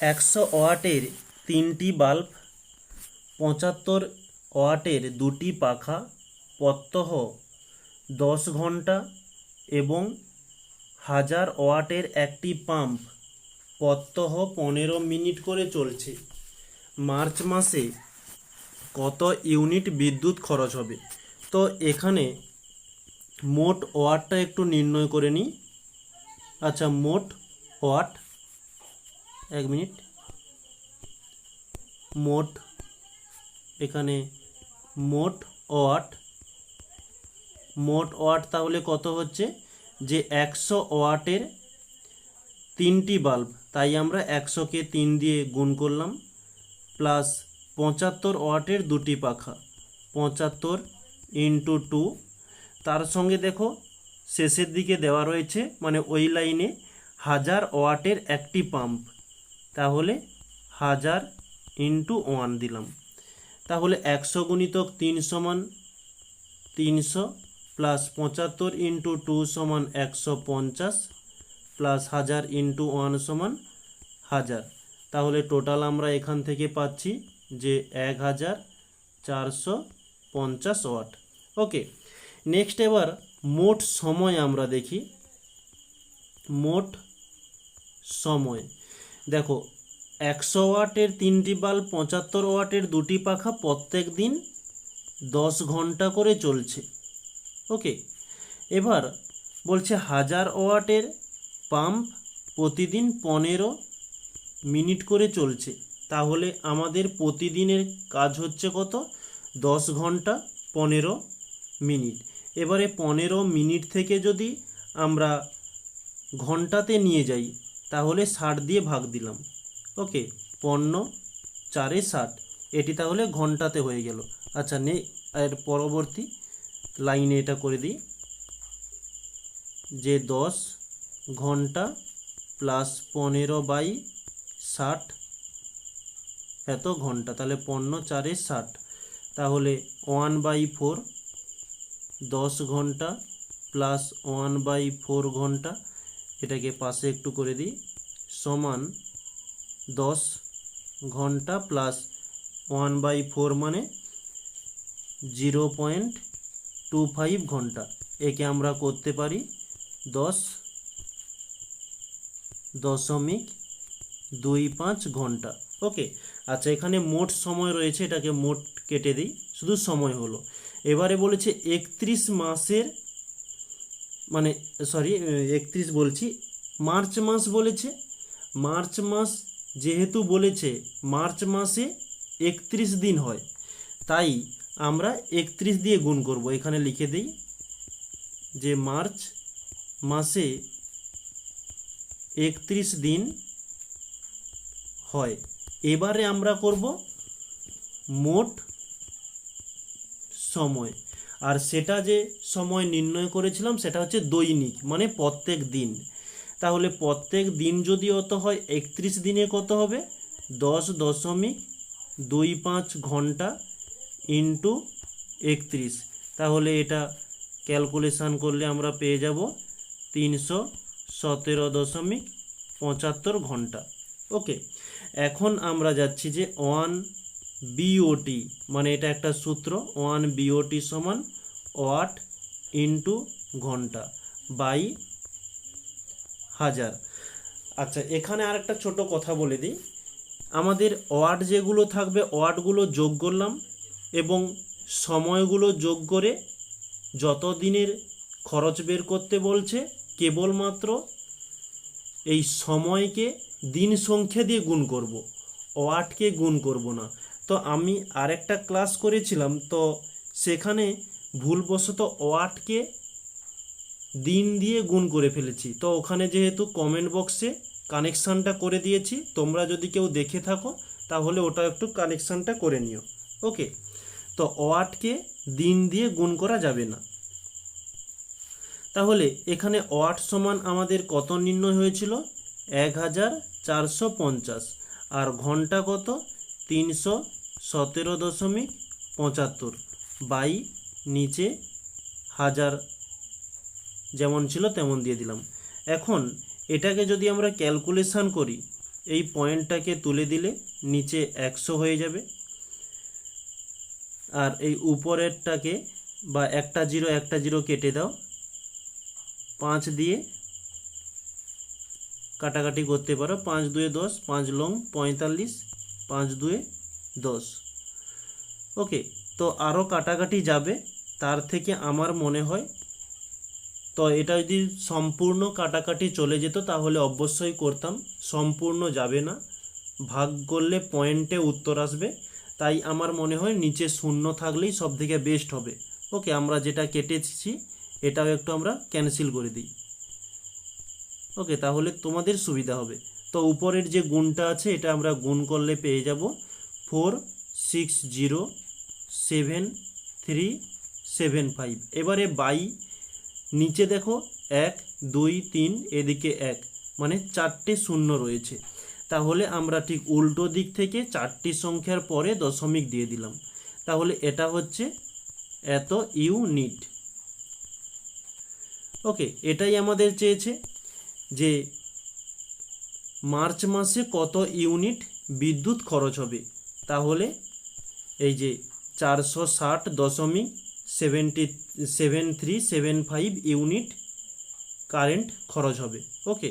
একশো ওয়াটের তিনটি বাল্ব, পঁচাত্তর ওয়াটের দুটি পাখা, প্রত্যহ দশ ঘণ্টা এবং হাজার ওয়াটের একটি পাম্প। প্রত্যহ পনেরো মিনিট করে চলছে। মার্চ মাসে কত ইউনিট বিদ্যুৎ খরচ হবে? তো এখানে মোট ওয়াটটা একটু নির্ণয় করে নিই। আচ্ছা মোট ওয়াট এক মিনিট। মোট, এখানে মোট ওয়াট। মোট ওয়াট তাহলে কত হচ্ছে? যে একশো ওয়াটের তিনটি বাল্ব, তাই আমরা একশোকে তিন দিয়ে গুণ করলাম, প্লাস পঁচাত্তর ওয়াটের দুটি পাখা, পঁচাত্তর ইন্টু টু। তার সঙ্গে দেখো, শেষের দিকে দেওয়া রয়েছে মানে ওই লাইনে হাজার ওয়াটের একটি পাম্প। তাহলে হাজার ইন্টু ওয়ান দিলাম। তাহলে একশো গুণিতক তিন সমান তিনশো প্লাস পঁচাত্তর ইন্টু টু সমান একশো পঞ্চাশ প্লাস হাজার ইন্টু ওয়ান সমান হাজার। তাহলে টোটাল আমরা এখান থেকে পাচ্ছি যে এক হাজার চারশো পঞ্চাশ ওয়াট। ওকে, নেক্সট এবার মোট সময় আমরা দেখি। মোট সময়। দেখো একশো ওয়াটের তিনটি বাল্ব পঁচাত্তর ওয়াটের দুটি পাখা প্রত্যেক দিন দশ ঘণ্টা করে চলছে। ওকে, এবার বলছে হাজার ওয়াটের পাম্প প্রতিদিন পনেরো মিনিট করে চলছে। তাহলে আমাদের প্রতিদিনের কাজ হচ্ছে কত? দশ ঘণ্টা পনেরো মিনিট। এবারে পনেরো মিনিট থেকে যদি আমরা ঘন্টাতে নিয়ে যাই, তাহলে ষাট দিয়ে ভাগ দিলাম। ওকে, পণ্য, চারে ষাট এটি তাহলে ঘন্টাতে হয়ে গেল। আচ্ছা নে, এর পরবর্তী লাইনে এটা করে দিই। যে দশ ঘণ্টা প্লাস পনেরো বাই ষাট, এত ঘণ্টা, তাহলে পণ্য চারে ষাট। তাহলে ওয়ান বাই ফোর, দশ ঘণ্টা প্লাস ওয়ান বাই ফোর ঘণ্টা, এটাকে পাশে একটু করে দিই। সমান দশ ঘণ্টা প্লাস ওয়ান বাই ফোর মানে জিরো পয়েন্ট টু ফাইভ ঘণ্টা। একে আমরা করতে পারি দশ দশমিক দুই পাঁচ ঘণ্টা। ওকে আচ্ছা এখানে মোট সময় রয়েছে, এটাকে মোট কেটে দিই। শুধু সময় হলো। এবারে বলেছে একত্রিশ মাসের মানে সরি একত্রিশ বলছি, মার্চ মাস বলেছে। মার্চ মাস যেহেতু বলেছে মার্চ মাসে একত্রিশ দিন হয়, তাই আমরা একত্রিশ দিয়ে গুণ করব। এখানে লিখে দিই যে মার্চ মাসে একত্রিশ দিন হয়। এবারে আমরা করব মোট সময়। আর সেটা যে সময় নির্ণয় করেছিলাম, সেটা হচ্ছে দৈনিক মানে প্রত্যেক দিন। তাহলে প্রত্যেক দিন যদি অত হয়, একত্রিশ দিনে কত হবে? দশ দশমিক দুই পাঁচ ঘণ্টা ইন্টু একত্রিশ। তাহলে এটা ক্যালকুলেশান করলে আমরা পেয়ে যাব তিনশো সতেরো দশমিক পঁচাত্তর ঘণ্টা। ওকে, এখন আমরা যাচ্ছি যে ওয়ান বিওটি মানে এটা একটা সূত্র, ওয়ান বিওটি সমান ওয়াট ইন্টু ঘণ্টা বাই হাজার। আচ্ছা এখানে আর একটা ছোট কথা বলে দিই। আমাদের ওয়াট যেগুলো থাকবে ওয়াটগুলো যোগ করলাম এবং সময়গুলো যোগ করে যত দিনের খরচ বের করতে বলছে, কেবলমাত্র এই সময়কে দিন সংখ্যা দিয়ে গুণ করব ওয়াটকে গুণ করব না। তো আমি আরেকটা ক্লাস করেছিলাম, তো সেখানে ভুলবশত ওয়াটকে দিন দিয়ে গুণ করে ফেলেছি। তো ওখানে যেহেতু কমেন্ট বক্সে কানেকশানটা করে দিয়েছি, তোমরা যদি কেউ দেখে থাকো, তাহলে ওটা একটু কানেকশানটা করে নিও। ওকে তো ওয়াটকে দিন দিয়ে গুণ করা যাবে না। তাহলে এখানে ওয়াট সমান আমাদের কত নির্ণয় হয়েছিল? এক হাজার চারশো পঞ্চাশ। আর ঘণ্টা কত? তিনশো সতেরো দশমিক পঁচাত্তর। বাই নিচে হাজার যেমন ছিল তেমন দিয়ে দিলাম। এখন এটাকে যদি আমরা ক্যালকুলেশান করি, এই পয়েন্টটাকে তুলে দিলে নিচে একশো হয়ে যাবে। আর এই উপরেরটাকে বা একটা জিরো একটা জিরো কেটে দাও। পাঁচ দিয়ে কাটাকাটি করতে পারো। পাঁচ দুয়ে দশ, পাঁচ লং পঁয়তাল্লিশ, পাঁচ দুয়ে দশ। ওকে, তো আরও কাটাকাটি যাবে। তার থেকে আমার মনে হয় তো এটা যদি সম্পূর্ণ কাটাকাটি চলে যেত, তাহলে অবশ্যই করতাম। সম্পূর্ণ যাবে না। ভাগ করলে পয়েন্টে উত্তর আসবে। তাই আমার মনে হয় নিচে শূন্য থাকলেই সব থেকে বেস্ট হবে। ওকে, আমরা যেটা কেটেছি, এটাও একটু আমরা ক্যান্সেল করে দিই। ওকে, তাহলে তোমাদের সুবিধা হবে। তো উপরের যে গুণটা আছে, এটা আমরা গুণ করলে পেয়ে যাব। Four, six, zero, seven, three, seven, five. এবারে বাই নিচে দেখো এক, দুই, তিন, এদিকে এক মানে চারটে শূন্য রয়েছে। তাহলে আমরা ঠিক উল্টো দিক থেকে চারটি সংখ্যার পরে দশমিক দিয়ে দিলাম। তাহলে এটা হচ্ছে এত ইউনিট। ওকে, এটাই আমাদের চেয়েছে যে মার্চ মাসে কত ইউনিট বিদ্যুৎ খরচ হবে। তাহলে এই যে চারশো ষাট দশমিক seventy seven three seven five unit current খরচ হবে। ওকে